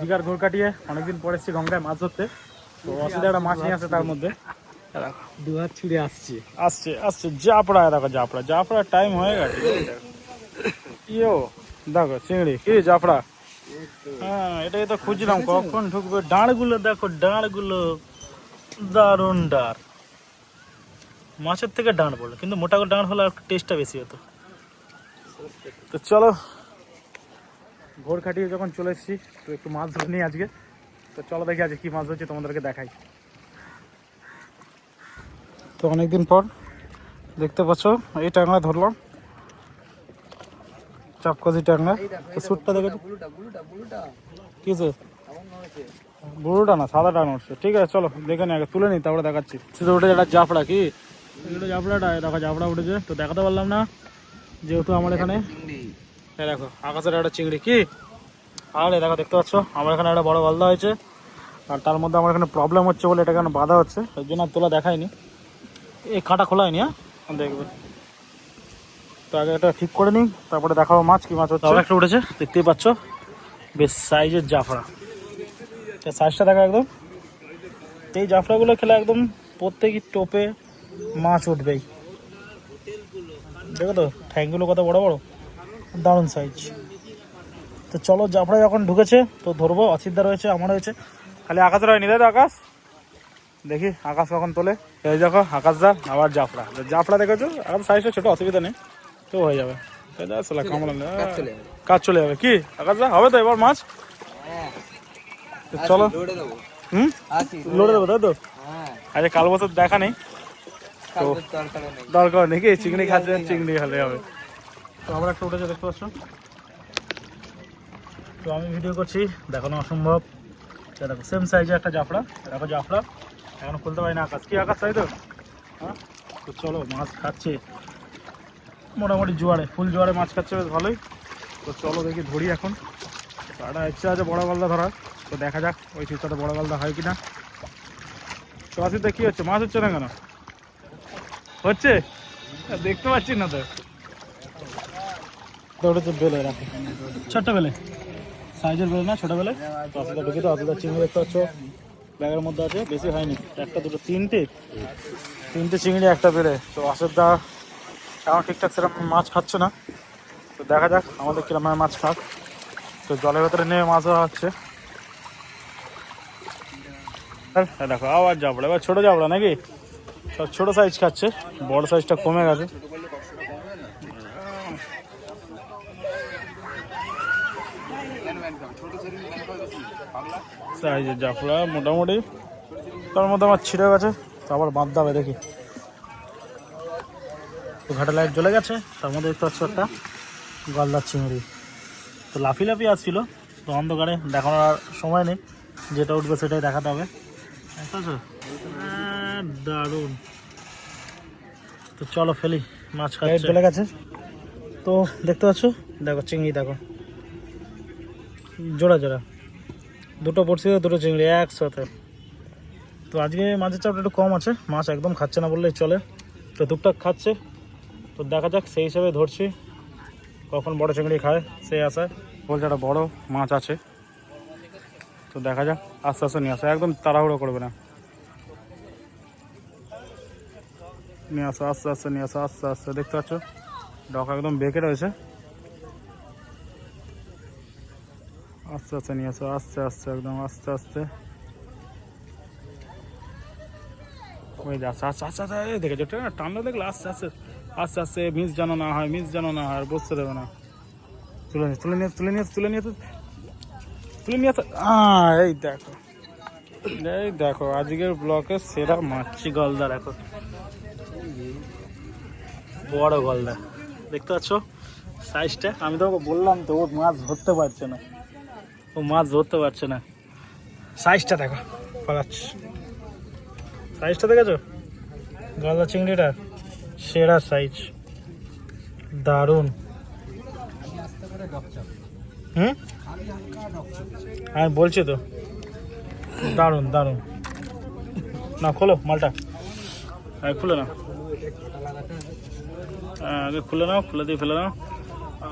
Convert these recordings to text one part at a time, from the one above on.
দীঘার ঘোর কাটিয়ে অনেকদিন পরে এসেছি গঙ্গায় মাছ ধরতে। তো অসুবিধা একটা মাছ নিয়ে আসে তার মধ্যে। দু হাত ছুড়ে আসছে। আসছে আসছে। জাপড়া দেখো জাপড়া জাপড়া টাইম হয়ে গেছে। ইয়ো দেখো চিংড়ি। কি জাফড়া হ্যাঁ এটাই তো খুঁজলাম। কখন ঢুকবে? ডাঁড়গুলো দেখো ডাঁড়গুলো। দারুণ ডাঁড়। মাছের থেকে ডাঁড় পড়ল কিন্তু মোটা করে ডাঁড় হলে আর টেস্টটা বেশি হতো। তো চলো ভোর খাটিয়ে যখন চলে এসেছি তো একটু মাছ ধরে নিই আজকে। তো চলো দেখি আজকে কি মাছ ধরছি তোমাদেরকে দেখাই। তো অনেকদিন পর দেখতে পাচ্ছ এই টাংলা ধরলাম। চাপকাজি তো সুটটা দেখে। বুলুটা বুড়োটা না সাদা টান উঠছে ঠিক আছে চলো দেখে নি আগে তুলে নি তারপরে দেখাচ্ছি। শুধু উঠে যেটা জাফড়া কি? জাফড়াটা দেখো জাফড়া উঠেছে। তো দেখাতে পারলাম না যেহেতু আমার এখানে এই দেখো আকাশের একটা চিংড়ি কি? আর এই দেখো দেখতে পাচ্ছ? আমার এখানে একটা বড় গলদা হয়েছে। আর তার মধ্যে আমার এখানে প্রবলেম হচ্ছে বলে এটা এখানে বাধা হচ্ছে। ওই জন্য আর তোলা দেখায়নি। এই কাঁটা খোলা হয়নি হ্যাঁ? দেখবে। তো আগে এটা ঠিক করে নিই তারপরে দেখাবো মাছ কি মাছ হচ্ছে। আবার একটা উঠেছে। দেখতেই পাচ্ছ? বেশ সাইজের জাফরা। সাইজটা দেখা একদম। এই জাফরাগুলো খেলে একদম প্রত্যেকই টোপে মাছ উঠবেই। দেখো তো ঠ্যাংগুলো কত বড় বড়। দারুণ সাইজ তো চলো জাফরা যখন ঢুকেছে তো ধরবো অসিদ্ধা রয়েছে আমার রয়েছে। খালি আকাশের হয়নি তাই তো আকাশ। দেখি আকাশ কখন তোলে। এই দেখো আকাশ দা আবার জাফরা। তো জাফরা দেখেছ? এখন সাইজটা ছোট অসুবিধা নেই। তো হয়ে যাবে। তো কাজ চলে যাবে। কি? আকাশ দা হবে তো এবার মাছ? হ্যাঁ। তো চলো। দেবো। হুম? লড়ে দেবো। তাই তো? হ্যাঁ। আচ্ছা কাল বছর দেখা নেই। কালকে দরকার নেই কি? চিংড়ি খাচ্ছে চিংড়ি হলে হবে। তো আবার একটা উঠেছে, দেখতে পাচ্ছ তো আমি ভিডিও করছি, দেখানো অসম্ভব। দেখো সেম সাইজে একটা জাফড়া দেখো জাফড়া এখন খুলতে পারি না আকাশ। কি আকাশ তাই তো? হ্যাঁ? তো চলো, মাছ খাচ্ছে। মোটামুটি জোয়ারে, ফুল জোয়ারে মাছ খাচ্ছে বেশ ভালোই। তো চলো দেখি, ধরি এখন। একটা ইচ্ছা আছে বড় গলদা ধরার। তো দেখা যাক, ওই চিত্রটা বড় গলদা হয় কিনা। তো আসিতে, কি হচ্ছে? মাছ হচ্ছে না কেন? হচ্ছে? দেখতে পাচ্ছি না তো। তো বেলে রাখো ছোট্ট বেলে? সাইজের বেলে না ছোট বেলে? তো ঢুকে তো আসলে চিংড়ি দেখতে পাচ্ছ। ব্যাগের মধ্যে আছে বেশি হয়নি। একটা দুটো তিনটে। তিনটে চিংড়ি একটা বেলে। তো আসের দা এখন ঠিকঠাক সেরকম মাছ খাচ্ছে না। তো দেখা যাক আমাদের কিরম মাছ খাক। তো জলের ভেতরে নেমে মাছ ধরা হচ্ছে। আর দেখো আবার যাবড়া এবার ছোটো যাবড়া নাকি? সব ছোট সাইজ খাচ্ছে বড় সাইজটা কমে গেছে। সাইজের জাফরা মোটামুটি। তার মধ্যে আমার ছিঁড়ে গেছে তো আবার বাঁধতে হবে দেখি। তো ঘাটে লাইট জ্বলে গেছে তার মধ্যে দেখতে পাচ্ছ একটা গলদার চিংড়ি। তো লাফি লাফি আসছিল তো অন্ধকারে দেখানোর আর সময় নেই যেটা উঠবে সেটাই দেখাতে হবে। দারুণ। তো চলো ফেলি মাছ খাই চলে গেছে। তো দেখতে পাচ্ছ? দেখো চিংড়ি দেখো। জোড়া জোড়া। দুটো পড়ছি দুটো চিংড়ি একসাথে। তো আজকে মাছের চাপটা একটু কম আছে, মাছ একদম খাচ্ছে না বললেই চলে। তো টুকটাক খাচ্ছে, তো দেখা যাক, সেই হিসাবে ধরছি। কখন বড় চিংড়ি খায় সেই আশায়। বলছে একটা বড় মাছ আছে। তো দেখা যাক, আস্তে আস্তে নিয়ে আসা। একদম তাড়াহুড়ো করবে না। নিয়ে আসো, আস্তে আস্তে, নিয়ে আসো, আস্তে আস্তে। দেখতে পাচ্ছ, ডক একদম বেঁকে রয়েছে। আস্তে আস্তে নিয়ে আসো, আস্তে আস্তে একদম আস্তে আস্তে। ওই আস্তে আস্তে আস্তে আস্তে দেখেছ আছে টানলে দেখলে আস্তে আস্তে আস্তে আস্তে মিস যেন না হয় মিস যেন না হয়, আর বসতে দেবে না। তুলে নিয়ে তুলে নিয়ে তুলে নিয়ে তুলে নিয়ে তুলে নিয়ে এই দেখো এই দেখো, আজকের ব্লকে সেরা মাছি গলদা, দেখো। বড় গলদা, দেখতে পাচ্ছ? সাইজটা আমি তো ওকে বললাম তো ও মাছ ধরতে পারছে না। ও মাছ ধরতে পারছে না। সাইজটা দেখো পালাচ্ছি। সাইজটা দেখেছ? গলদা চিংড়িটা সেরা সাইজ দারুণ। হুম? হ্যাঁ বলছি তো। দারুণ দারুণ। না খোলো মালটা। হ্যাঁ খুলে না হ্যাঁ, আগে খুলে নাও খুলে দিয়ে ফেলে নাও।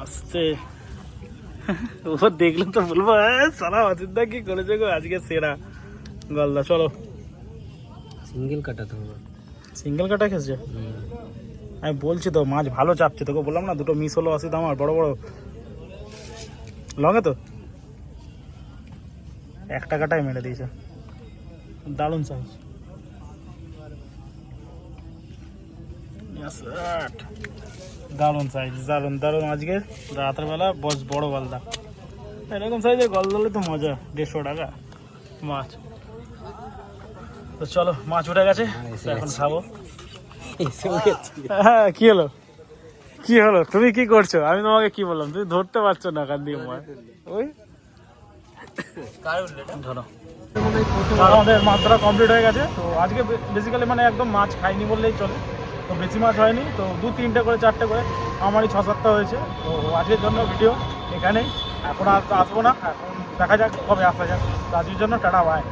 আস্তে। ও দেখলে তো বলব "এ, সালা অচিন্তা কি করেছে গো? আজকে সেরা। গলদা চলো। সিঙ্গেল কাটা তো সিঙ্গেল কাটা খেয়েছে আমি বলছি তো মাছ ভালো চাপছে তোকে বললাম না দুটো মিস হলো অসিত আমার বড় বড়। লঙ্গে তো? একটা কাটাই মেরে দিয়েছে। দারুণ সাইজ দারুণ সাইজ দারুণ দারুণ। আজকে রাতের বেলা বস বড় গলদা। এরকম সাইজের গলদা হলে তো মজা দেড়শো টাকা। মাছ। তো চলো মাছ উঠে গেছে। এখন খাব। হ্যাঁ কি হলো? কি হলো? তুমি কি করছ? আমি তোমাকে কি বললাম? তুমি ধরতে পারছ না কান দিয়ে মাছ? ওই। ধরো। আমাদের মাছ ধরা কমপ্লিট হয়ে গেছে। তো আজকে বেসিক্যালি মানে একদম মাছ খাইনি বললেই চলে। তো বেশি মাছ হয়নি, তো দু তিনটে করে, চারটে করে, আমারই ছ সাতটা হয়েছে। তো আজকের জন্য ভিডিও এখানেই। এখন আর আসব না, এখন দেখা যাক কবে আসা যাক। তো আজকের জন্য টাটা বাই